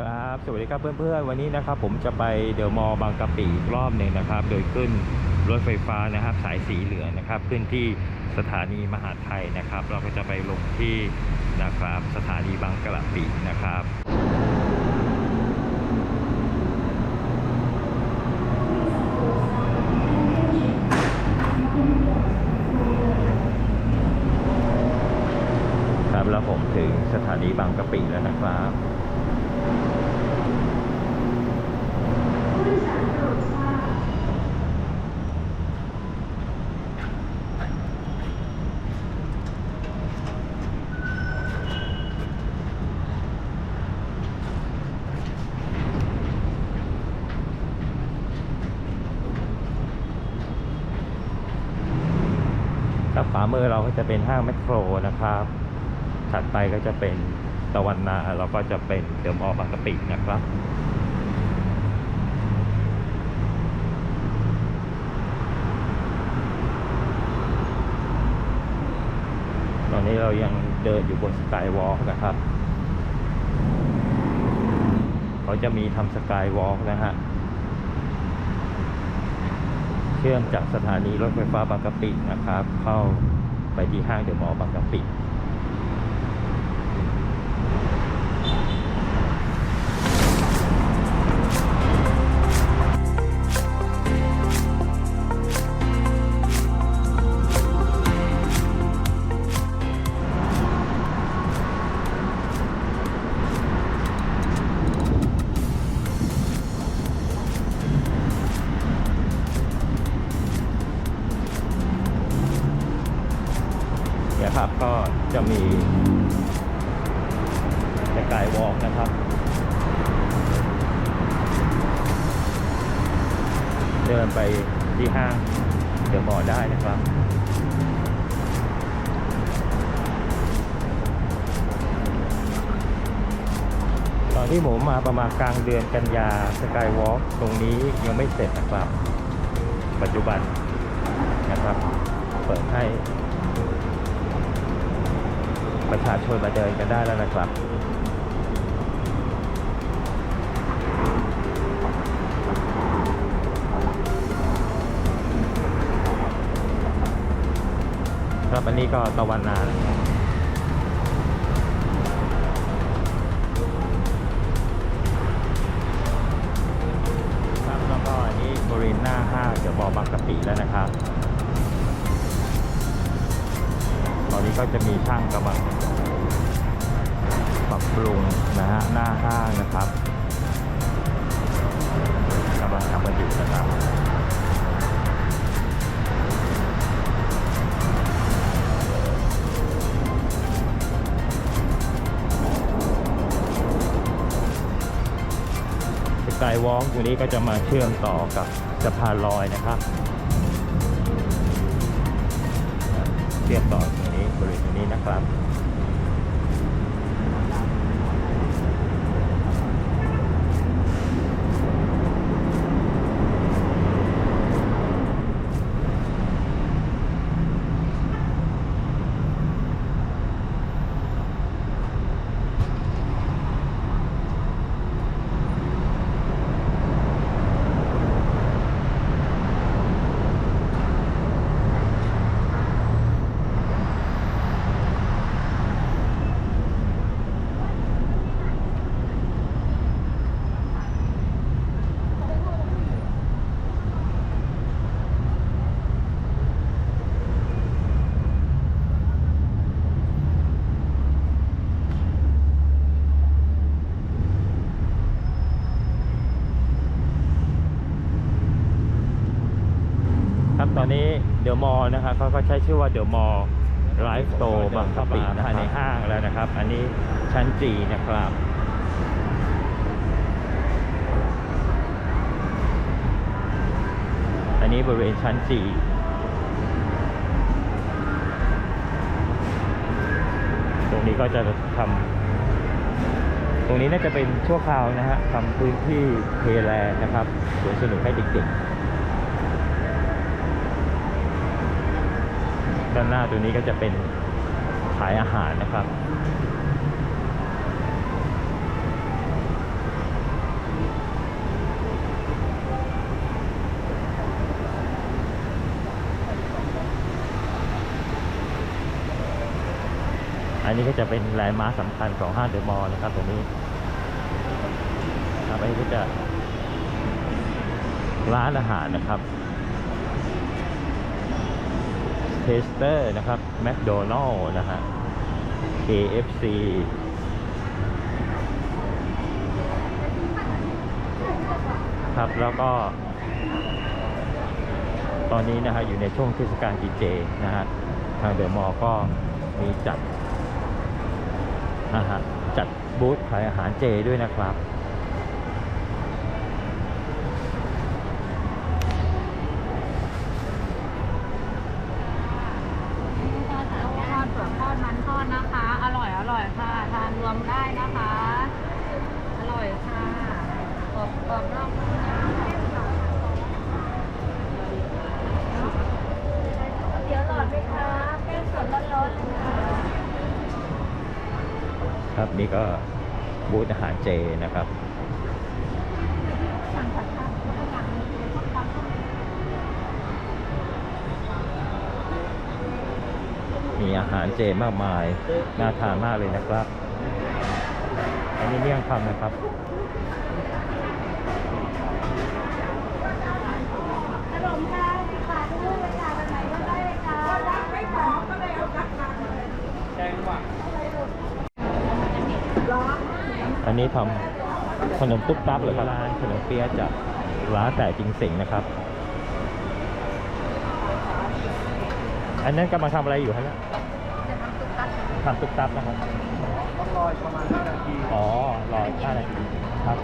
ครับ สวัสดีครับเพื่อนๆ วันนี้นะครับผมจะไปเดอะมอลล์บางกะปิอีกรอบหนึ่งนะครับ โดยขึ้นรถไฟฟ้านะครับ สายสีเหลืองนะครับ ขึ้นที่สถานีมหาไทยนะครับ เราก็จะไปลงที่นะครับ สถานีบางกะปินะครับครับแล้วผมถึงสถานีบางกะปิแล้วนะครับ ครับขวามือเราก็จะเป็นห้างแมคโครนะครับ ถัดไปก็จะเป็นตะวันนาแล้วก็จะเป็นเดอะมอลล์บางกะปินะครับตอนนี้เรายังเดินอยู่บนสกายวอล์กนะครับ เขาจะมีทำสกายวอล์กนะฮะ เชื่อมจากสถานีรถไฟฟ้าบางกะปินะครับ เข้าไปที่ห้างเดอะมอลล์บางกะปิ มาประมาณกลางเดือนกันยาสกายวอล์กตรงนี้ยังไม่เสร็จนะครับ ปัจจุบันนะครับ เปิดให้ ประชาชนมาเดินกันได้แล้วนะครับครับอันนี้ก็ตะวันนาน ก็จะมีช่างกำลังปรับปรุงนะฮะหน้าห้างนะครับกำลังทำกันอยู่นะครับสกายวอล์กตรงนี้ก็จะมาเชื่อมต่อกับสะพานลอยนะครับ เชื่อมต่อ บริเวณตรงนี้นะครับ อนนี้เดอะมอลนะครับเขาก็ใช้ชื่อว่าเดอะมอลไลฟ์โตบางกะปิภายในห้างแล้วนะครับ อันนี้ชั้นจีนะครับอันนี้บริเวณชั้นจีตรงนี้ก็จะทำตรงนี้น่าจะเป็นชั่วคราวนะฮะทำพื้นที่เพลแลนด์นะครับสวนสนุกให้เด็กๆ ด้านหน้าตัวนี้ก็จะเป็นขายอาหารนะครับ อันนี้ก็จะเป็นลายม้าสำคัญของห้างเดอะมอลล์นะครับตรงนี้ครับอันนี้ก็จะร้านอาหารนะครับ สเตอร์นะครับแมคโดนัลล์นะฮะ KFC ครับแล้วก็ ตอนนี้นะฮะอยู่ในช่วงเทศกาลกินเจนะฮะ ทางเดอะมอลล์ก็มีจัดอาหารจัดบูธขายอาหารเจด้วยนะครับ ทอดเปลือกทอดมันทอดนะคะ อร่อยอร่อยค่ะ ทานรวมได้นะคะ อร่อยค่ะกรอบกรอบนอกนุ่มในเดี๋ยวหลอดไหมคะแป้งสดร้อนๆเลยค่ะ ครับนี่ ก็บูธอาหารเจนะครับมีอาหารเจมากมาย น่าทานมากเลยนะครับ อันนี้เมี่ยงคำนะครับขนมค่ะสิบบาททุกเลยค่ะวันไหนก็ได้เลยค่ะไม่ขอก็เลยเอากลับมา อันนี้ทำขนมตุ๊บตับเหรอครับร้านขนมเปี๊ยะจากร้านแต่จริงสิงนะครับ อันนั้นกำลังทำอะไรอยู่ฮะเนี่ยจะทำตุ๊กตาทำตุ๊บตับนะครับต้องรออีกประมาณ5นาทีอ๋อรอห้านาทีครับ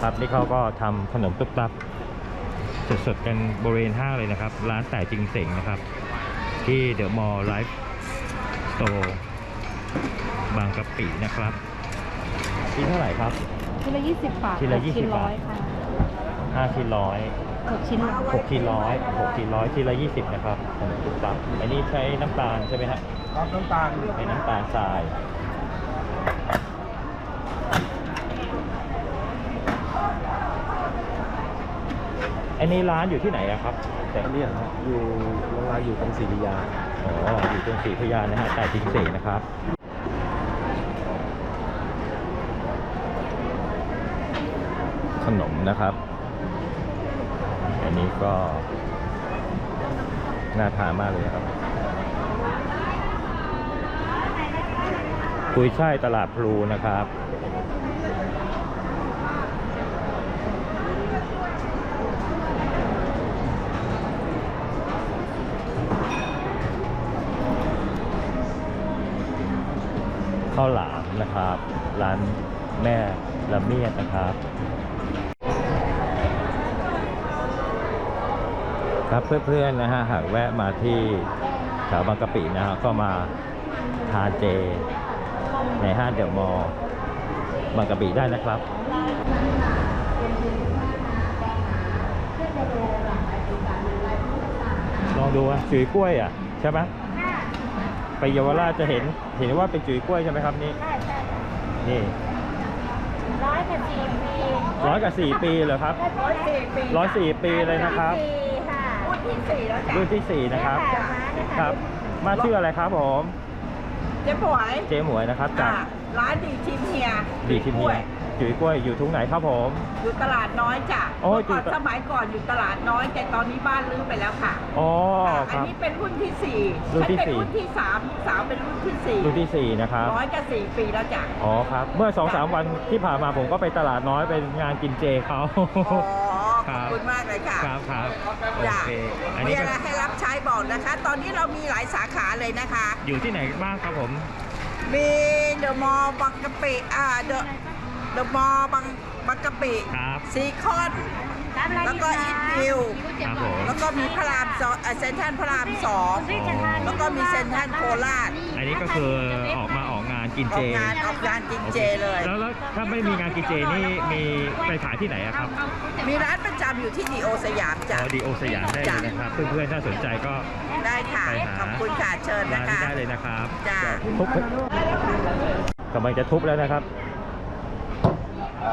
ครับนี่เขาก็ทำขนมตุ๊บตับสดๆกันบริเวณห้างเลยนะครับ ร้านแต่จริงเสงนะครับ ที่เดอะมอลล์ไลฟ์ส โตร์บางกะปินะครับที่เท่าไหร่ครับ ชิ้นละยี่สิบบาทชิ้นละหก20บาท ร้อยค่ะห้าชิ้นร้อยหกชิ้นร้อยหกชิ้นร้อยหกชิ้นร้อยชิ้นละยี่สิบนะครับขนมตุ๊บตับอันนี้ใช้น้ำตาลใช่ไหมฮะรับน้ำตาลใช้น้ำตาลทราย อันนี้ร้านอยู่ที่ไหนอะครับแต่แต่เนี่ยครับอยู่โรงงานอยู่ตรงศรีริยา อ๋ออยู่ตรงสีพยานะฮะแต่จริงสีนะครับขนมนะครับ อันนี้ก็ น่าทานมากเลยครับกุยช่ายตลาดพลูนะครับ ข้าวหลามนะครับ ร้านแม่ละเมียดนะครับ ครับเพื่อนๆนะฮะหากแวะมาที่แถวบางกะปินะฮะก็มาทานเจ ในห้างเดอะมอบางกะปิได้นะครับลองดูอะจุ๋ยกล้วยอะ ใช่ไหม ไปเยาวราชจะเห็นเห็นว่าเป็นจุ๋ยกล้วยใช่ไหมครับนี่ใช่ใช่นี่ร้อยกับสี่ปีร้อยกับสี่ปีเหรอครับร้อยสี่ปีร้อยสี่ปีเลยนะครับปีค่ะรุ่นที่สี่แล้วจ้ะรุ่นที่สี่นะครับเนี่ยค่ะม้าเนี่ยคค่ะรับ มาชื่ออะไรครับผม เจ๊ผวยเจ๊หมวยนะครับจาก อ่าร้านดีชิมเฮียดีชิมเฮีย จุ๋ยกล้วยอยู่ทุกไหนครับผม อยู่ตลาดน้อยจ้ะโอ้ยเมื่อก่อนอยู่ตสมัยก่อนอยู่ตลาดน้อย แต่ตอนนี้บ้านรื้อไปแล้วค่ะอ๋อค่ะคอันรับ นี้เป็นรุ่นที่สี่รุ่นที่ฉัเป็นสี่ รุ่นที่สามสาวเป็นรุ่นที่สี่รุ่นที่สี่นะครับ ร้อยกับสี่ปีแล้วจ้ะอ๋อครับ เมื่อสองสามวันที่ผ่านมาผมก็ไปตลาดน้อยไปงานกินเจเขา อ๋อคขรัอบบ คุณมากเลยค่ะครับครับโอจ้ะเคอันมีนี้อะก็ไรให้รับใช้บอกนะคะ ตอนนี้เรามีหลายสาขาเลยนะคะ อยู่ที่ไหนบ้างครับผม มีเดอะมอลล์บางกะปิอ่าเดอะ เดอะมอลล์บางบางกะปิครับซีคอนรับอะไรแล้วก็ดีอีทคะวิว ครับผม แล้วก็มีพระรามสองเอ่อเซ็นทรัลพระรามสองพี่จะทานแล้วก็มีเซ็นทรัลโคราชอันนี้ก็คือออกมาออกงานกินอเจอกงานออกงานกินเจเลย แล้วแล้วถ้าไม่มีงานกินเจนี่มีไปขายที่ไหนอะครับมีร้านประจำอยู่ที่ดีโอสยามอ๋จ้ะอดีโอสยามได้เลยนะครับ เพื่อนๆถ้าสนใจก็ ได้ค่ะ ไปหา ขอบคุณค่ะเชิญร้านะนนี้คะ ได้เลยนะครับจ้ะ ทุบกำลังจะทุบแล้วนะครับ น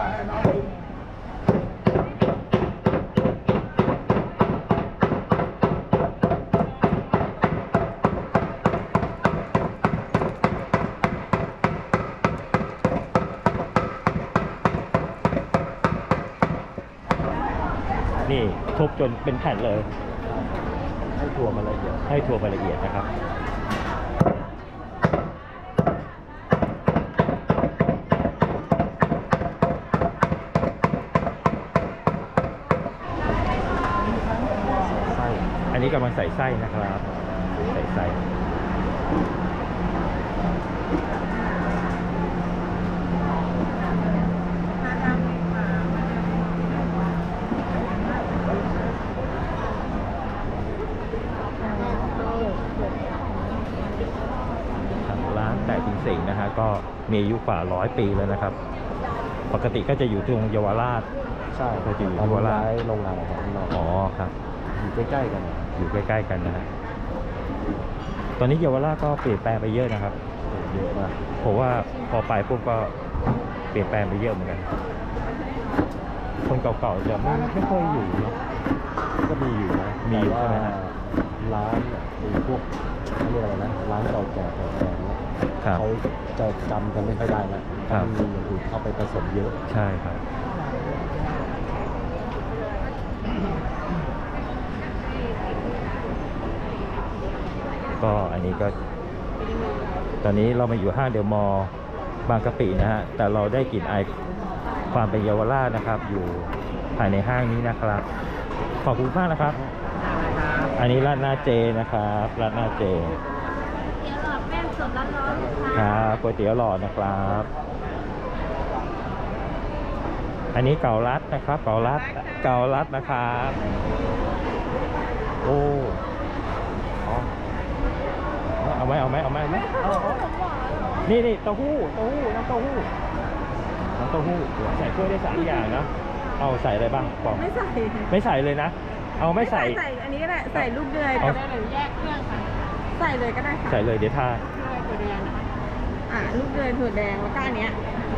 ี่ทุบจนเป็นแผ่นเลย ให้ถั่วมาละเอียดให้ถั่วมาละเอียดนะครับ ใส่ไส้นะครับ ใส่ไส้ทางร้านแต่จิงสิงนะฮะก็มีอายุกว่าร้อยปีแล้วนะครับ ปกติก็จะอยู่ตรงเยาวราช ใช่ก็จะอยู่ตอนที่ว่าย้ายโรงงานของข้างนอกอ๋อครับ อยู่ใกล้ๆกัน อยู่ใกล้ ๆ กันนะฮะตอนนี้เยาวราชก็เปลี่ยนแปลงไปเยอะนะครับเยอะมากผมว่าพอไปปุ๊บก็เปลี่ยนแปลงไปเยอะเหมือนกัน คนเก่าๆจะไม่ไม่ค่อยอยู่เนาะก็มีอยู่นะมีอยู่แต่ว่าใช่ไหมฮะร้านเนี่ยไอ้พวกเขาเรียกอะไรนะร้านเก่าแก่เก่าแก่เนี่ยครับเขาจะจำกันไม่ค่อยได้แล้วครับมันมีอย่างอื่นเข้าไปผสมเยอะใช่ครับ ก็อั นนี้ก็ ตอนนี้เรามาอยู่ห้างเดลมอลล์บางกะปินะฮะ แต่เราได้กลิ่นไอความเป็นเยาวราชนะครับ อยู่ภายในห้างนี้นะครับ ขอบคุณมากนะครับ อันนี้ราดหน้าเจนะครับราดหน้าเจเดี๋ยวหลอดแป้งสดร้อนๆเลยครับก๋วยเตี๋ยวหลอดนะครับ อันนี้เก่ารัดนะครับ เก่ารัดเก่ารัดนะครับ โอ้ ไหมเอาไหมเอาไหมเอาไหมเอาเอานี่นี่เต้าหู้เต้าหู้น้ำเต้าหู้น้ำเต้าหู้ใส่ถ้วยได้สามอย่างนะเอาใส่อะไรบ้างบอกไม่ใส่ไม่ใส่เลยนะ เอาไม่ใส่ใส่อันนี้ก็ได้ใส่ลูกเดือยเอากับได้เลยแยกเครื่องค่ะใส่เลยก็ได้ค่ะใส่เลยเดี๋ยวทาเครื่องตัวแดงนะคะอ่าลูกเดือยถั่วแดงแล้วก็อันเนี้ย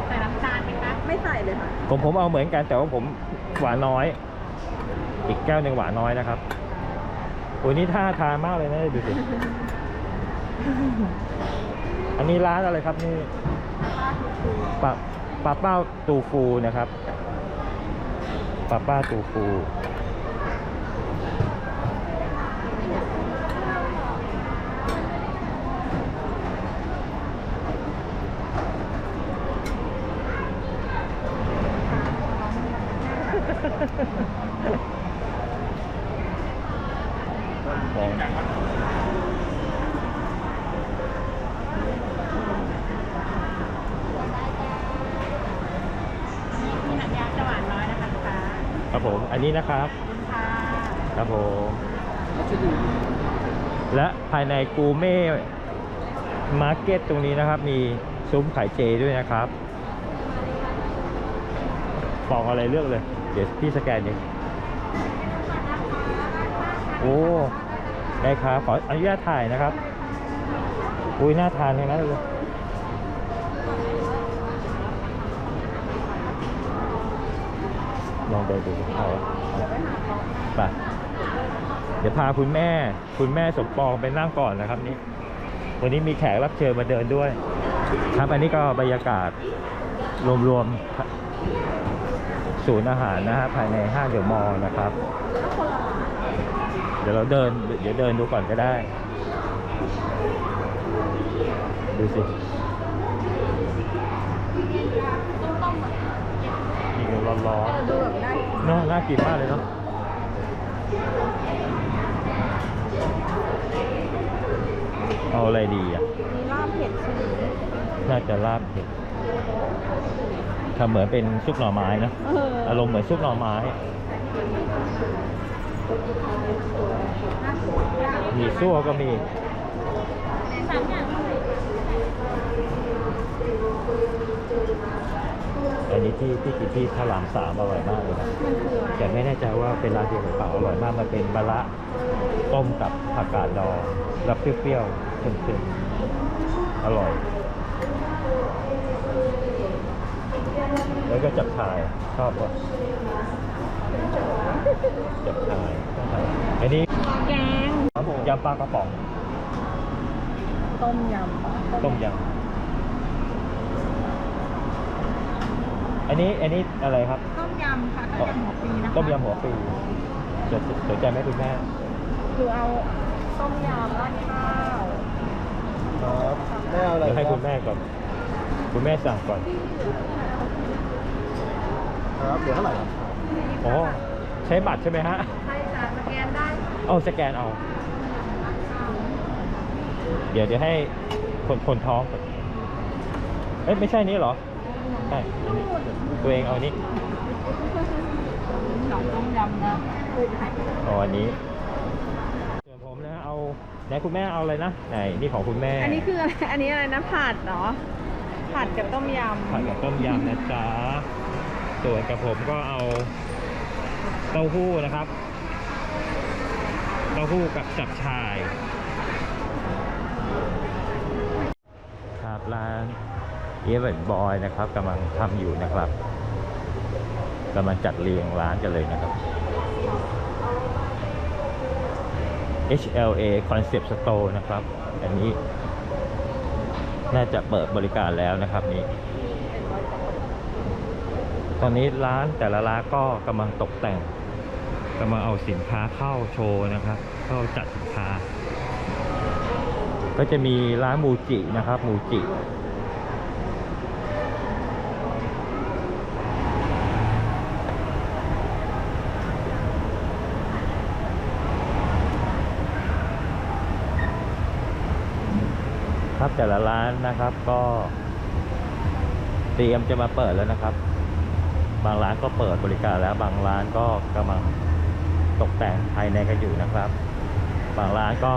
ใส่น้ำตาลไหมคะไม่ใส่เลยค่ะผมผมเอาเหมือนกันแต่ว่าผมหวานน้อย อีกแก้วหนึ่งหวานน้อยนะครับโอ้ยนี่ท่าทานมากเลยนะดูสิ อันนี้ร้านอะไรครับนี่ปลาปลาเป้าตูฟูนะครับปลาป้าตูฟู นี่น้ำยาจะหวานน้อยนะคะลูกค้า ครับ ผม อันนี้นะครับค่ะครับผมและภายในกูเม่มาร์เก็ตตรงนี้นะครับ มีซุ้มขายเจด้วยนะครับฟองอะไรเลือกเลย เดี๋ยวพี่สแกนเองโอ้ได้ครับขออนุญาตถ่ายนะครับ อุ้ยน่าทานทั้งนั้นเลย ลองเดินดูเอาไปเดี๋ยวพาคุณแม่ คุณแม่สมปองไปนั่งก่อนนะครับนี่วันนี้มีแขกรับเชิญมาเดินด้วย ครับอันนี้ก็บรรยากาศรวมๆศูนย์อาหารนะฮะภายในห้างเดอะมอลล์นะครับ เดี๋ยวเราเดิน เดี๋ยวเดินดูก่อนก็ได้ ดูสิ นี่ก็ ร้อนเออดูแบบได้ๆเนาะน่ากินมากเลยเนาะเอาอะไรดีอะมีลาบเผ็ดใช่ไหมน่าจะลาบเผ็ดทำเหมือนเป็นซุปหน่อไม้นะเอออารมณ์เหมือนซุปหน่อไม้มีซั่วก็มีสามอย่างเลย อันนี้ที่ที่กินที่พระรามสามอร่อยมากเลยนะมันคืออะไรแต่ไม่แน่ใจว่าเป็นร้านเดียวหรือเปล่าอร่อยมากมันเป็นมะระต้มกับผักกาดดองแล้วเปรี้ยวๆเค็มๆอร่อย แล้วก็จับชายชอบป่ะจับชายอันนี้แกงยำปลากระป๋อง ต้มยำต้มยำ อันนี้อันนี้อะไรครับ ต้มยำค่ะต้มยำหัวปีนะคะต้มยำหัวปีจะสนใจไหมคุณแม่คือเอาต้มยำราดข้าวครับไม่เอาอะไรเดี๋ยวให้คคุรับณแม่ก่อน คุณแม่สั่งก่อน ครับเดี๋ยวเท่าไหร่ครับอ๋อใช้บัตรใช่ไหมฮะ ใช่ค่ะสแกนได้เอาสแกนเอา เดี๋ยวเดี๋ยวให้คนคนท้องก่อนเอ้ยไม่ใช่นี้เหรอ ใช่อันนี้ตัวเองเอานี้สองต้มยำนะเอาอันนี้ส่วนผมนะเอาไหนคุณแม่เอาอะไรนะไหนนี่ของคุณแม่อันนี้คืออะไรอันนี้อะไรนะผัดเหรอผัดกับต้มยำผัดกับต้มยำนะจ๊ะส่วนกับผมก็เอาเต้าหู้นะครับ เต้าหู้กับจับชายครับร้าน เอเวนบอยนะครับกำลังทำอยู่นะครับกำลังจัดเรียงร้านกันเลยนะครับ HLA Concept Store นะครับ อันนี้ น่าจะเปิดบริการแล้วนะครับนี้ ตอนนี้ร้านแต่ละร้านก็กำลังตกแต่งกำลังเอาสินค้าเข้าโชว์นะครับ เข้าจัดสินค้า ก็จะมีร้านมูจินะครับ มูจิ แต่ละร้านนะครับ ก็เตรียมจะมาเปิดแล้วนะครับ บางร้านก็เปิดบริการแล้วบางร้านก็กำลังตกแต่งภายในกันอยู่นะครับ บางร้านก็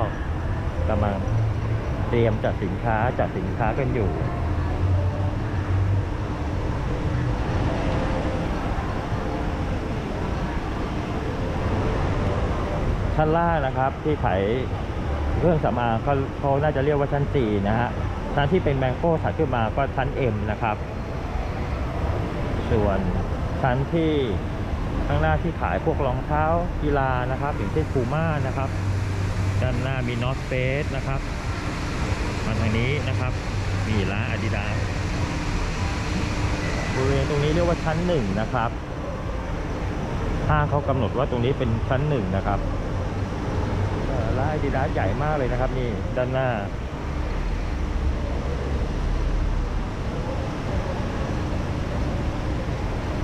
กำลังเตรียมจัดสินค้าจัดสินค้ากันอยู่ชั้นล่างนะครับที่ขาย เครื่องสำอางเขาเขาน่าจะเรียกว่าชั้นจีนะฮะชั้นที่เป็นแมงโก้ถัดขึ้นมาก็ชั้นเอ็มนะครับ ส่วนชั้นที่ข้างหน้าที่ขายพวกรองเท้ากีฬานะครับอย่างเช่นพูม่านะครับ ด้านหน้ามีนอตเฟสนะครับ มาทางนี้นะครับ มีร้านอาดิดาสบริเวณตรงนี้เรียกว่าชั้นหนึ่งนะครับห้างเขากำหนดว่าตรงนี้เป็นชั้นหนึ่งนะครับ อ่อร้าดิดาสใหญ่มากเลยนะครับ นี่ด้านหน้า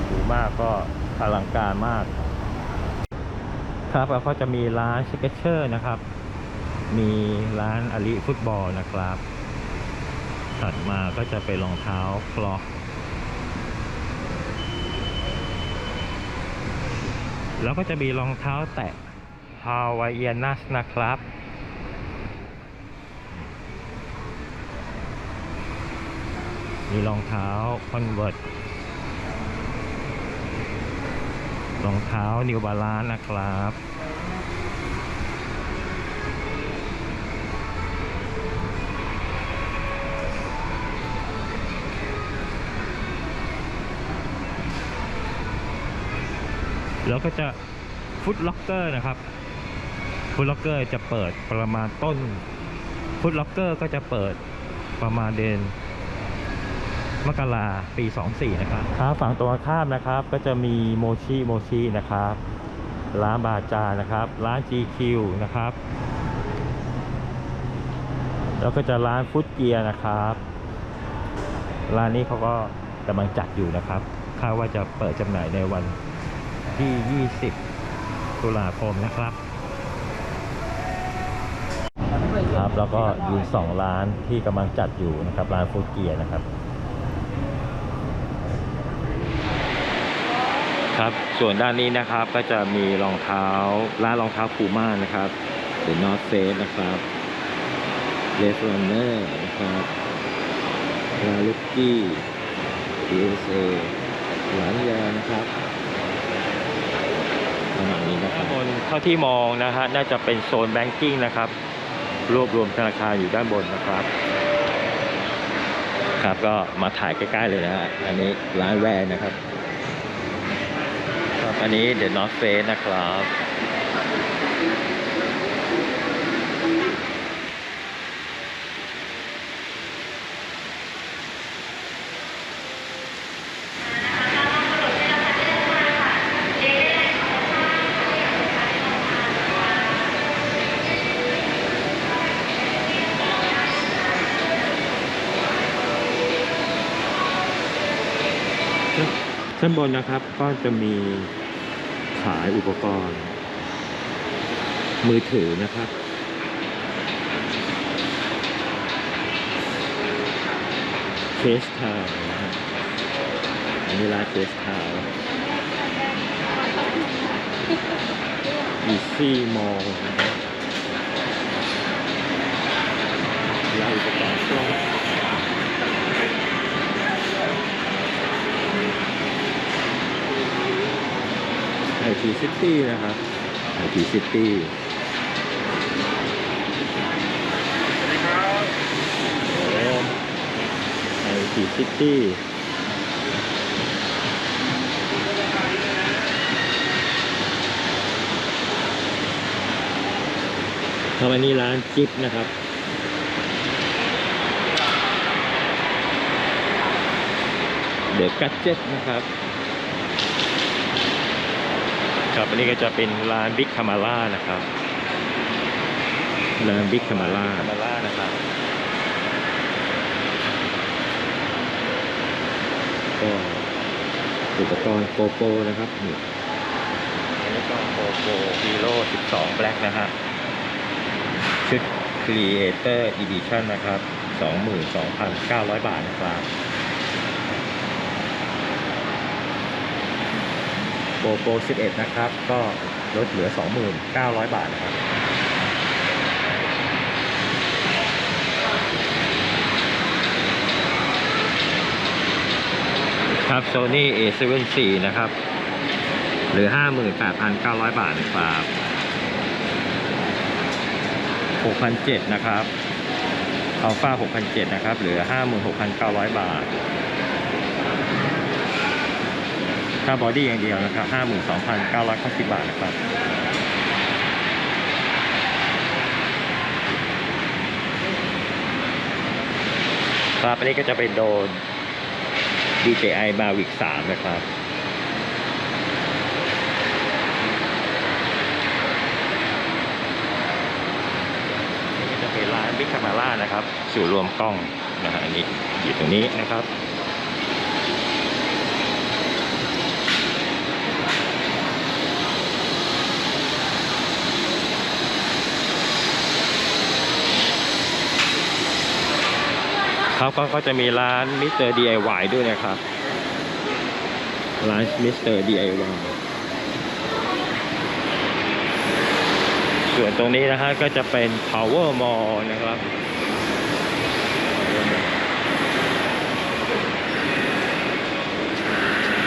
สูงมากก็อลังการมาก ครับแล้วก็จะมีร้านสเกเชอร์นะครับ มีร้านอลิฟุตบอลนะครับถัดมาก็จะเป็นรองเท้าคล็อกแล้วก็จะมีรองเท้าแตะ ฮาวายเอียนัสนะครับ มีรองเท้าคอนเวิร์ตรองเท้านิวบาลานนะครับแล้วก็จะฟุตล็อกเกอร์นะครับ ฟุตล็อกเกอร์จะเปิดประมาณต้นฟุตล็อกเกอร์ก็จะเปิดประมาณเดือนมกราปี 24 นะครับครับฝั่งตรงข้ามนะครับก็จะมีโมชิโมชินะครับ ร้านบาจานะครับ ร้าน GQ นะครับ แล้วก็จะร้านฟุตเกียร์นะครับ ร้านนี้เขาก็กำลังจัดอยู่นะครับคาดว่าจะเปิดจำหน่ายในวันที่ 20 ตุลาคมนะครับ ครับ แล้วก็ยืนสองร้านที่กำลังจัดอยู่นะครับ ร้านฟูดเกียร์นะครับ ครับส่วนด้านนี้นะครับก็จะมีรองเท้าร้านรองเท้าพูม่านะครับเดนนอตเฟสนะครับเลส r ันเนอร์นะครับลาลุกกี้ USA ร้านยานะครับประมาณนี้นะครับบนเท่าที่มองนะฮะน่าจะเป็นโซนแบงกิ้งนะครับ รวบรวมธนาคารอยู่ด้านบนนะครับ ครับก็มาถ่ายใกล้ๆเลยนะฮะอันนี้ร้านแวร์นะครับครับอันนี้เดอะนอตเฟสนะครับ ชั้นบนนะครับก็จะมีขายอุปกรณ์ มือถือนะครับเคสทาวน์นะครับอันนี้ร้านเคสทาวน์อีซี่มอลนะครับร้านอุปกรณ์กล้อง ไอทีซิตี้นะครับไอทีซิตี้ไอทีซิตี้ครับอันนี้ร้านจิ๊บนะครับเดอะกัจเจ็ตนะครับ ครับอันนี้ก็จะเป็นร้านบิ๊กคามาล่านะครับร้านบิ๊กคามาล่าคามาล่านะครับก็อุปกรณ์โกโปนะครับนี่อันนี้ก็โกโปฮีโร่12 Black นะฮะชุด Creator Edition นะครับ 22,900 บาทนะครับ โปรโปร11 นะครับ ก็ลดเหลือ 2,900 บาทนะครับครับ Sony A74 นะครับเหลือ 58,900 บาทนะครับ6,007นะครับอัลฟา6,007นะครับเหลือ 56,900 บาท ค่าบอดี้อย่างเดียวนะครับ52,990บาทนะครับครับอันนี้ก็จะเป็นโดน DJI Mavic 3 นะครับ นี่ก็จะเป็นร้านบิ๊กคามาร่านะครับ สูตรรวมกล้องนะฮะอันนี้อยู่ตรงนี้นะครับ ครับก็ก็จะมีร้านมิสเตอร์ DIY ด้วยนะครับ ร้านมิสเตอร์ DIY ส่วนตรงนี้นะฮะก็จะเป็น Power Mall นะครับ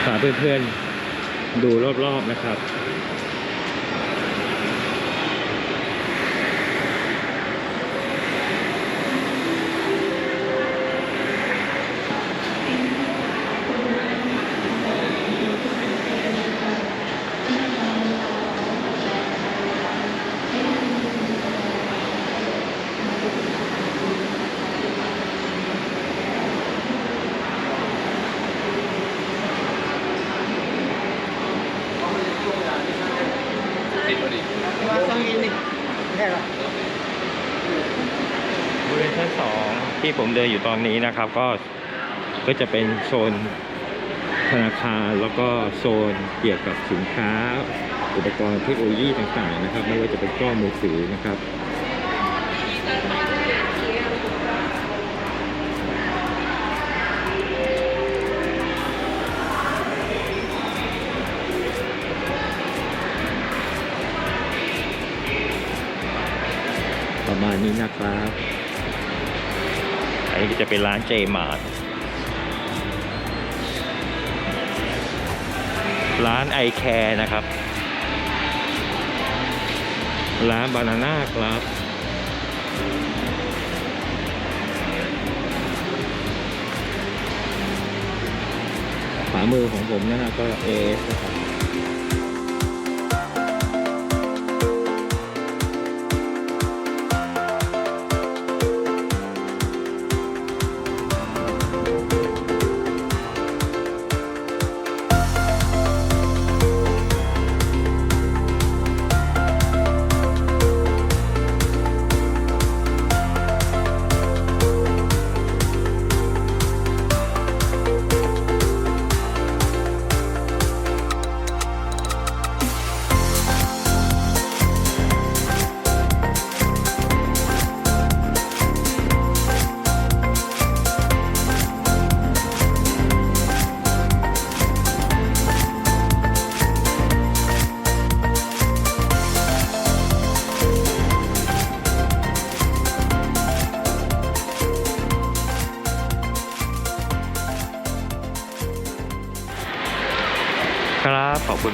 พาเพื่อนๆดูรอบๆนะครับริเวณชั้นสอง ที่ผมเดินอยู่ตอนนี้นะครับ ก็ก็จะเป็นโซนธนาคารแล้วก็โซนเกี่ยวกับสินค้า อุปกรณ์เทคโนโลยีต่างๆนะครับ ไม่ว่าจะเป็นกล้องมือถือนะครับประมาณนี้นะครับ นี้ก็จะเป็นร้านเจมาร์ร้านไอแคร์นะครับ ร้านบานาน่าครับขวามือของผมนั่นก็เอสนะครับ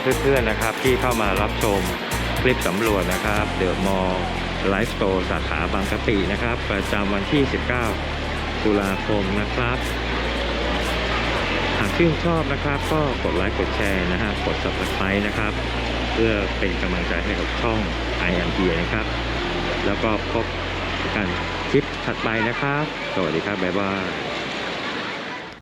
เพื่อนๆนะครับที่เข้ามารับชมคลิปสำรวจนะครับเดอะมอลล์ไลฟ์สโตร์สาขาบางกะปินะครับ ประจำวันที่ 19 ตุลาคมนะครับ หากชื่นชอบนะครับ ก็กดไลค์กดแชร์นะฮะกด subscribe นะครับ เพื่อเป็นกำลังใจให้กับช่อง i m p นะครับ แล้วก็พบกันคลิปถัดไปนะครับ สวัสดีครับ บ๊ายบาย